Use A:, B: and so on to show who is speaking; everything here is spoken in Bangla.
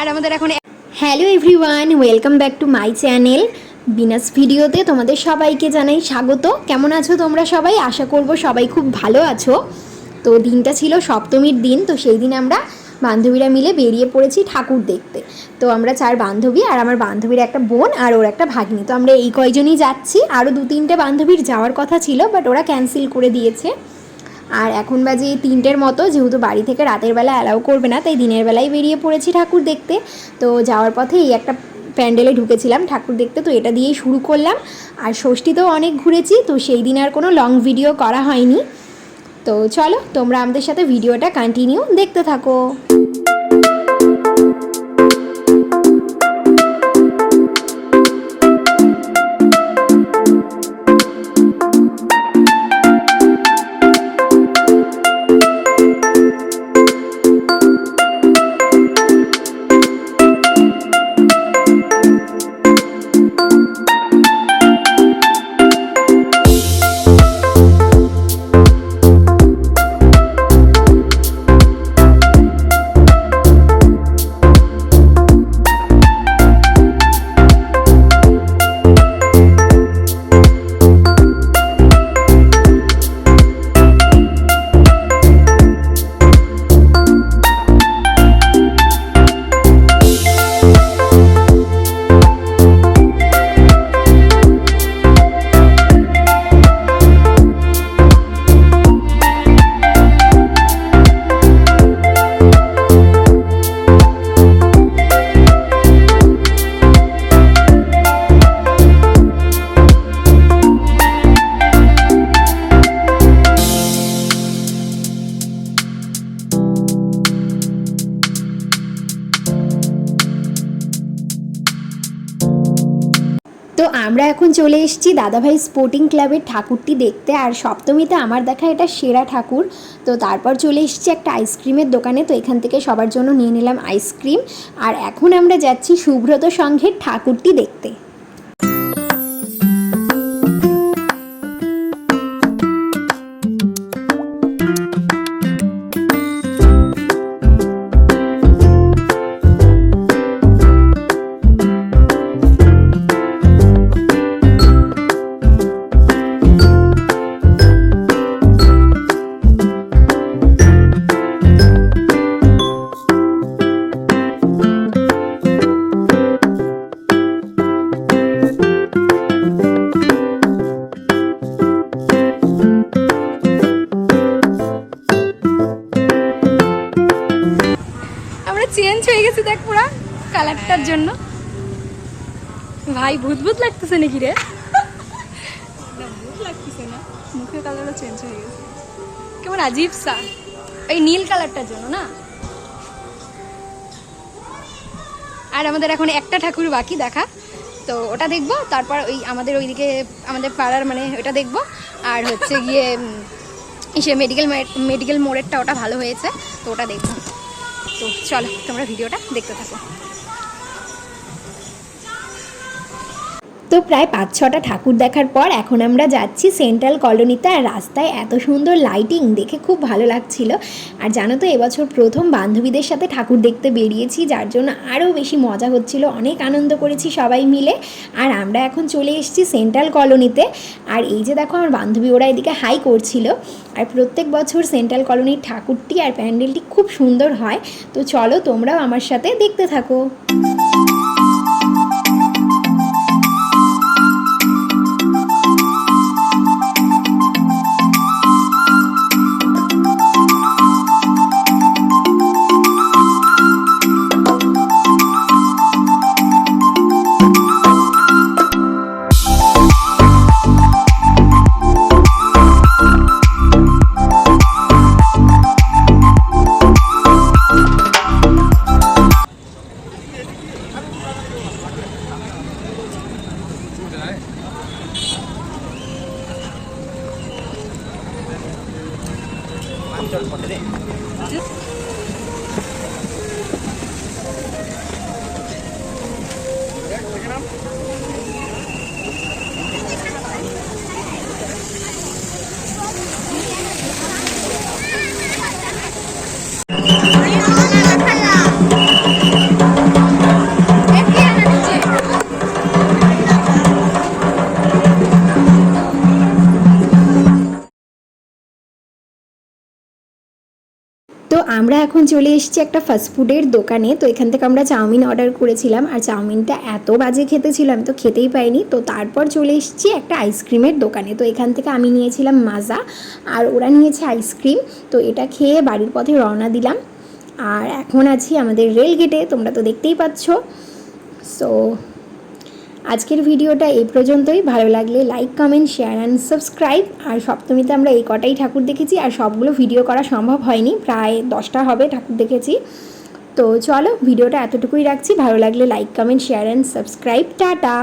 A: আর আমাদের এখন
B: hello everyone welcome back to my channel Binas ভিডিওতে তোমাদের সবাইকে জানাই স্বাগত। কেমন আছো তোমরা সবাই? আশা করব সবাই খুব ভালো আছো। তো দিনটা ছিল সপ্তমীর দিন, তো সেই দিন আমরা বান্ধবীরা মিলে বেরিয়ে পড়েছি ঠাকুর দেখতে। তো আমরা চার বান্ধবী আর আমার বান্ধবীর একটা বোন আর ওর একটা ভাগ্নি। তো আমরা এই কয়জনই যাচ্ছি। আরও দু তিনটে বান্ধবীর যাওয়ার কথা ছিল বাট ওরা ক্যান্সেল করে দিয়েছে। আর এখন বাজে তিনটের মতো, যেহেতু বাড়ি থেকে রাতের বেলা অ্যালাউ করবে না, তাই দিনের বেলায় বেরিয়ে পড়েছি ঠাকুর দেখতে। তো যাওয়ার পথে এই একটা প্যান্ডেলে ঢুকেছিলাম ঠাকুর দেখতে, তো এটা দিয়েই শুরু করলাম। আর ষষ্ঠীতেও অনেক ঘুরেছি, তো সেই দিন আর কোনো লং ভিডিও করা হয়নি। তো চলো, তোমরা আমাদের সাথে ভিডিওটা কন্টিনিউ দেখতে থাকো। আমরা এখন চলে এসেছি দাদাভাই স্পোর্টিং ক্লাবের ঠাকুরটি দেখতে। আর সপ্তমীতে আমার দেখা এটা সেরা ঠাকুর। তো তারপর চলে এসেছি একটা আইসক্রিমের দোকানে। তো এখান থেকে সবার জন্য নিয়ে নিলাম আইসক্রিম আর এখন আমরা যাচ্ছি সুব্রত সংঘের ঠাকুরটি দেখতে।
A: কালারটার জন্য। ভাই ভূত ভূত লাগতেছে নাকি রে? ভূত লাগতেছে না। মুখের কালারও চেঞ্জ হয়ে গেছে। কেমন আজিব সা এই নীল কালারটার জন্য না? আর আমাদের এখন একটা ঠাকুর বাকি দেখা। তো ওটা দেখব তারপর ওই আমাদের ওইদিকে আমাদের পাড়ার মানে ওটা দেখব। আর হচ্ছে গিয়ে সে মেডিকেল মেডিকেল মোড়েরটা ওটা ভালো হয়েছে তো ওটা দেখব। তো চলো তোমরা ভিডিওটা দেখতে থাকো।
B: তো প্রায় পাঁচ, ছটা ঠাকুর দেখার পর এখন আমরা যাচ্ছি সেন্ট্রাল কলোনিতে। আর রাস্তায় এত সুন্দর লাইটিং দেখে খুব ভালো লাগছিল। আর জানো তো, এবছর প্রথম বান্ধবীদের সাথে ঠাকুর দেখতে বেরিয়েছি, যার জন্য আরও বেশি মজা হচ্ছিল। অনেক আনন্দ করেছি সবাই মিলে। আর আমরা এখন চলে এসেছি সেন্ট্রাল কলোনিতে। আর এই যে দেখো, আমার বান্ধবী ওরা এদিকে হাই করছিল। আর প্রত্যেক বছর সেন্ট্রাল কলোনির ঠাকুরটি আর প্যান্ডেলটি খুব সুন্দর হয়। তো চলো তোমরাও আমার সাথে দেখতে থাকো। mucho al আমরা এখন চলে এসেছি একটা ফাস্টফুডের দোকানে। তো এখান থেকে আমরা চাউমিন অর্ডার করেছিলাম। আর চাউমিনটা এত বাজে খেতে ছিল, আমি তো খেতেই পাইনি তো তারপর চলে এসেছি একটা আইসক্রিমের দোকানে। তো এখান থেকে আমি নিয়েছিলাম মাজা, আর ওরা নিয়েছে আইসক্রিম তো এটা খেয়ে বাড়ির পথে রওনা দিলাম। আর এখন আছি আমাদের রেল গেটে তোমরা তো দেখতেই পাচ্ছ। সো আজকের ভিডিওটা এই পর্যন্তই। ভালো লাগলে like comment share and subscribe আর সপ্তমীতে আমরা এই কটাই ঠাকুর দেখেছি আর সবগুলো ভিডিও করা সম্ভব হয়নি। প্রায় দশটা হবে ঠাকুর দেখেছি। তো চলো, ভিডিওটা এতটুকুই রাখছি। ভালো লাগলে like comment share and subscribe tata!